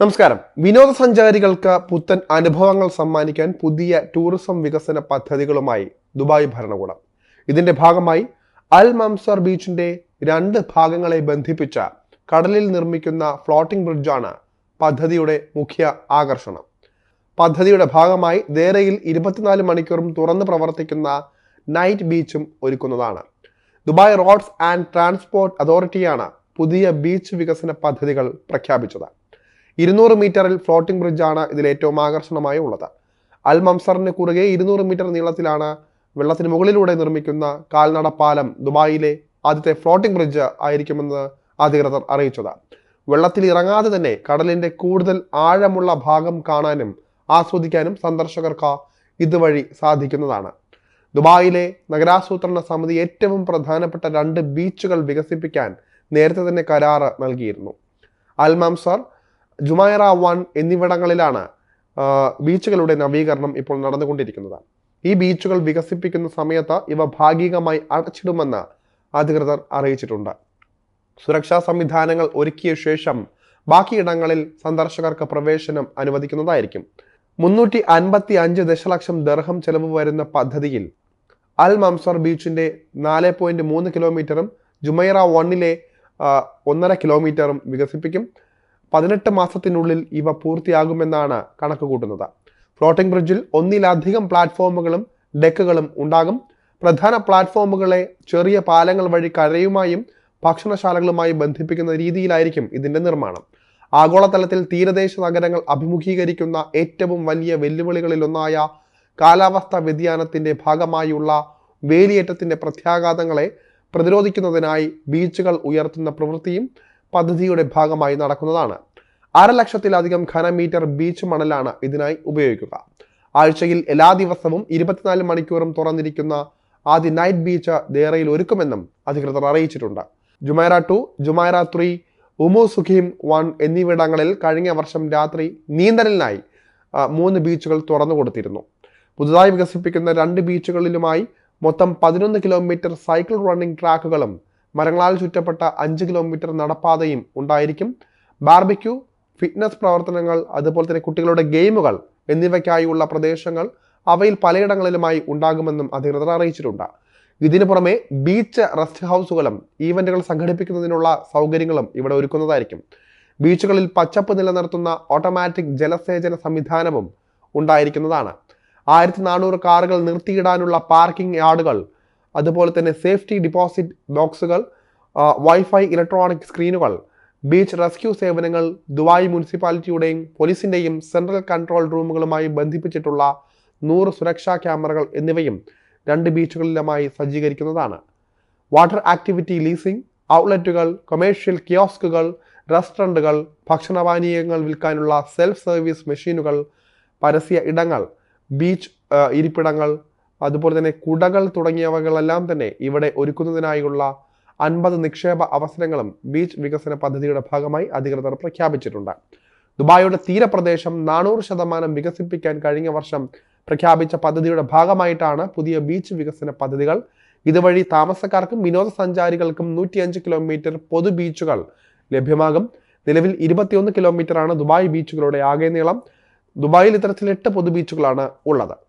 നമസ്കാരം. വിനോദസഞ്ചാരികൾക്ക് പുത്തൻ അനുഭവങ്ങൾ സമ്മാനിക്കാൻ പുതിയ ടൂറിസം വികസന പദ്ധതികളുമായി ദുബായ് ഭരണകൂടം. ഇതിന്റെ ഭാഗമായി അൽ മംസർ ബീച്ചിന്റെ രണ്ട് ഭാഗങ്ങളെ ബന്ധിപ്പിച്ച കടലിൽ നിർമ്മിക്കുന്ന ഫ്ലോട്ടിംഗ് ബ്രിഡ്ജാണ് പദ്ധതിയുടെ മുഖ്യ ആകർഷണം. പദ്ധതിയുടെ ഭാഗമായി ദേരയിൽ ഇരുപത്തിനാല് മണിക്കൂറും തുറന്ന് പ്രവർത്തിക്കുന്ന നൈറ്റ് ബീച്ചും ഒരുക്കുന്നതാണ്. ദുബായ് റോഡ്സ് ആൻഡ് ട്രാൻസ്പോർട്ട് അതോറിറ്റിയാണ് പുതിയ ബീച്ച് വികസന പദ്ധതികൾ പ്രഖ്യാപിച്ചത്. ഇരുന്നൂറ് മീറ്ററിൽ ഫ്ലോട്ടിംഗ് ബ്രിഡ്ജാണ് ഇതിൽ ഏറ്റവും ആകർഷണമായി ഉള്ളത്. അൽ മംസറിന് കുറുകെ ഇരുന്നൂറ് മീറ്റർ നീളത്തിലാണ് വെള്ളത്തിന് മുകളിലൂടെ നിർമ്മിക്കുന്ന കാൽനട പാലം ദുബായിലെ ആദ്യത്തെ ഫ്ലോട്ടിംഗ് ബ്രിഡ്ജ് ആയിരിക്കുമെന്ന് അധികൃതർ അറിയിച്ചത്. വെള്ളത്തിൽ ഇറങ്ങാതെ തന്നെ കടലിന്റെ കൂടുതൽ ആഴമുള്ള ഭാഗം കാണാനും ആസ്വദിക്കാനും സന്ദർശകർക്ക് ഇതുവഴി സാധിക്കുന്നതാണ്. ദുബായിലെ നഗരാസൂത്രണ സമിതി ഏറ്റവും പ്രധാനപ്പെട്ട രണ്ട് ബീച്ചുകൾ വികസിപ്പിക്കാൻ നേരത്തെ തന്നെ കരാറ് നൽകിയിരുന്നു. അൽ മംസർ ജുമൈറ വൺ എന്നിവിടങ്ങളിലാണ് ബീച്ചുകളുടെ നവീകരണം ഇപ്പോൾ നടന്നുകൊണ്ടിരിക്കുന്നത്. ഈ ബീച്ചുകൾ വികസിപ്പിക്കുന്ന സമയത്ത് ഇവ ഭാഗികമായി അടച്ചിടുമെന്ന് അധികൃതർ അറിയിച്ചിട്ടുണ്ട്. സുരക്ഷാ സംവിധാനങ്ങൾ ഒരുക്കിയ ശേഷം ബാക്കിയിടങ്ങളിൽ സന്ദർശകർക്ക് പ്രവേശനം അനുവദിക്കുന്നതായിരിക്കും. മുന്നൂറ്റി അൻപത്തി അഞ്ച് ദശലക്ഷം ദർഹം ചെലവ് വരുന്ന പദ്ധതിയിൽ അൽ മംസർ ബീച്ചിന്റെ നാല് പോയിന്റ് മൂന്ന് കിലോമീറ്ററും ജുമൈറ വണ്ണിലെ ഒന്നര കിലോമീറ്ററും വികസിപ്പിക്കും. പതിനെട്ട് മാസത്തിനുള്ളിൽ ഇവ പൂർത്തിയാകുമെന്നാണ് കണക്ക് കൂട്ടുന്നത്. ഫ്ലോട്ടിംഗ് ബ്രിഡ്ജിൽ ഒന്നിലധികം പ്ലാറ്റ്ഫോമുകളും ഡെക്കുകളും ഉണ്ടാകും. പ്രധാന പ്ലാറ്റ്ഫോമുകളെ ചെറിയ പാലങ്ങൾ വഴി കരയുമായും ഭക്ഷണശാലകളുമായി ബന്ധിപ്പിക്കുന്ന രീതിയിലായിരിക്കും ഇതിന്റെ നിർമ്മാണം. ആഗോളതലത്തിൽ തീരദേശ നഗരങ്ങൾ അഭിമുഖീകരിക്കുന്ന ഏറ്റവും വലിയ വെല്ലുവിളികളിലൊന്നായ കാലാവസ്ഥാ വ്യതിയാനത്തിന്റെ ഭാഗമായുള്ള വേലിയേറ്റത്തിന്റെ പ്രത്യാഘാതങ്ങളെ പ്രതിരോധിക്കുന്നതിനായി ബീച്ചുകൾ ഉയർത്തുന്ന പ്രവൃത്തിയും പദ്ധതിയുടെ ഭാഗമായി നടക്കുന്നതാണ്. അര ലക്ഷത്തിലധികം ഘനമീറ്റർ ബീച്ച് മണലാണ് ഇതിനായി ഉപയോഗിക്കുക. ആഴ്ചയിൽ എല്ലാ ദിവസവും ഇരുപത്തിനാല് മണിക്കൂറും തുറന്നിരിക്കുന്ന ആദ്യ നൈറ്റ് ബീച്ച് ദേറയിൽ ഒരുക്കുമെന്നും അധികൃതർ അറിയിച്ചിട്ടുണ്ട്. Jumeirah two Jumeirah three Umm Suqeim one എന്നിവിടങ്ങളിൽ കഴിഞ്ഞ വർഷം രാത്രി നീന്തലിനായി മൂന്ന് ബീച്ചുകൾ തുറന്നു കൊടുത്തിരുന്നു. പുതുതായി വികസിപ്പിക്കുന്ന രണ്ട് ബീച്ചുകളിലുമായി മൊത്തം പതിനൊന്ന് കിലോമീറ്റർ സൈക്കിൾ റണ്ണിംഗ് ട്രാക്കുകളും മരങ്ങളാൽ ചുറ്റപ്പെട്ട അഞ്ച് കിലോമീറ്റർ നടപ്പാതയും ഉണ്ടായിരിക്കും. ബാർബിക്യൂ ഫിറ്റ്നസ് പ്രവർത്തനങ്ങൾ അതുപോലെ തന്നെ കുട്ടികളുടെ ഗെയിമുകൾ എന്നിവയ്ക്കായുള്ള പ്രദേശങ്ങൾ അവയിൽ പലയിടങ്ങളിലുമായി ഉണ്ടാകുമെന്നും അധികൃതർ അറിയിച്ചിട്ടുണ്ട്. ഇതിനു പുറമെ ബീച്ച് റെസ്റ്റ് ഹൗസുകളും ഈവന്റുകൾ സംഘടിപ്പിക്കുന്നതിനുള്ള സൗകര്യങ്ങളും ഇവിടെ ഒരുക്കുന്നതായിരിക്കും. ബീച്ചുകളിൽ പച്ചപ്പ് നിലനിർത്തുന്ന ഓട്ടോമാറ്റിക് ജലസേചന സംവിധാനവും ഉണ്ടായിരിക്കുന്നതാണ്. ആയിരത്തി നാനൂറ് കാറുകൾ നിർത്തിയിടാനുള്ള പാർക്കിംഗ് യാർഡുകൾ അതുപോലെ തന്നെ സേഫ്റ്റി ഡിപ്പോസിറ്റ് ബോക്സുകൾ വൈഫൈ ഇലക്ട്രോണിക് സ്ക്രീനുകൾ ബീച്ച് റെസ്ക്യൂ സേവനങ്ങൾ ദുബായ് മുനിസിപ്പാലിറ്റിയുടെയും പോലീസിന്റെയും സെൻട്രൽ കൺട്രോൾ റൂമുകളുമായി ബന്ധിപ്പിച്ചിട്ടുള്ള നൂറ് സുരക്ഷാ ക്യാമറകൾ എന്നിവയും രണ്ട് ബീച്ചുകളിലുമായി സജ്ജീകരിക്കുന്നതാണ്. വാട്ടർ ആക്ടിവിറ്റി ലീസിംഗ് ഔട്ട്ലെറ്റുകൾ കൊമേഴ്ഷ്യൽ കിയോസ്കുകൾ റെസ്റ്റോറന്റുകൾ ഭക്ഷണപാനീയങ്ങൾ വിൽക്കാനുള്ള സെൽഫ് സർവീസ് മെഷീനുകൾ പരസ്യ ഇടങ്ങൾ ബീച്ച് ഇരിപ്പിടങ്ങൾ അതുപോലെ തന്നെ കുടകൾ തുടങ്ങിയവകളെല്ലാം തന്നെ ഇവിടെ ഒരുക്കുന്നതിനായുള്ള അൻപത് നിക്ഷേപ അവസരങ്ങളും ബീച്ച് വികസന പദ്ധതിയുടെ ഭാഗമായി അധികൃതർ പ്രഖ്യാപിച്ചിട്ടുണ്ട്. ദുബായിയുടെ തീരപ്രദേശം നാനൂറ് ശതമാനം വികസിപ്പിക്കാൻ കഴിഞ്ഞ വർഷം പ്രഖ്യാപിച്ച പദ്ധതിയുടെ ഭാഗമായിട്ടാണ് പുതിയ ബീച്ച് വികസന പദ്ധതികൾ. ഇതുവഴി താമസക്കാർക്കും വിനോദസഞ്ചാരികൾക്കും നൂറ്റിയഞ്ച് കിലോമീറ്റർ പൊതു ബീച്ചുകൾ ലഭ്യമാകും. നിലവിൽ ഇരുപത്തിയൊന്ന് കിലോമീറ്ററാണ് ദുബായ് ബീച്ചുകളുടെ ആകെ നീളം. ദുബായിൽ ഇത്തരത്തിൽ എട്ട് പൊതു ബീച്ചുകളാണ് ഉള്ളത്.